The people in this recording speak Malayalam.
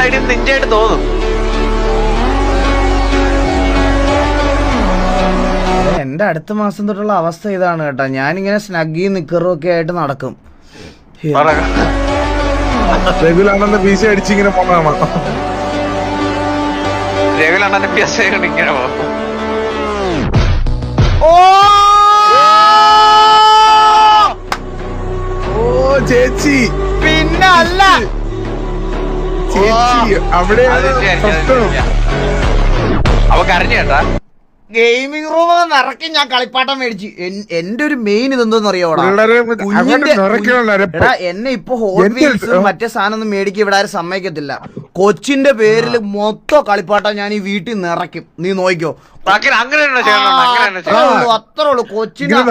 സൈഡിൽ നിഞ്ചായിട്ട് തോന്നും. എന്റെ അടുത്ത മാസം തൊട്ടുള്ള അവസ്ഥ ഇതാണ് കേട്ടോ. ഞാനിങ്ങനെ സ്നഗ്ഗി നിക്കറും ഒക്കെ ആയിട്ട് നടക്കും. രഘുലാണെന്ന് പീസ അടിച്ചിങ്ങനെ പോണാണ് രവിലണ്ണന്റെ പിയസ് കൊണ്ട് ഇങ്ങനെ പോകും ചേച്ചി. പിന്നെ അല്ല ചേച്ചി അവിടെയാണ് പ്രശ്നം അവ കരഞ്ഞു കേട്ടാ. ഗെയിമിംഗ് റൂം നിറക്കി ഞാൻ കളിപ്പാട്ടം മേടിച്ചു. എന്റെ ഒരു മെയിൻ ഇതെന്തോന്ന് അറിയോടാ എന്നെ ഇപ്പൊ ഹോട്ട് വീൽസ് മറ്റേ സാധനം ഒന്നും മേടിക്ക ഇവിടെ ആരും സമ്മതിക്കത്തില്ല. കൊച്ചിന്റെ പേരിൽ മൊത്തം കളിപ്പാട്ടം ഞാൻ ഈ വീട്ടിൽ നിറയ്ക്കും. നീ നോക്കിയോ അത്രേ ഉള്ളു കൊച്ചിന്റെ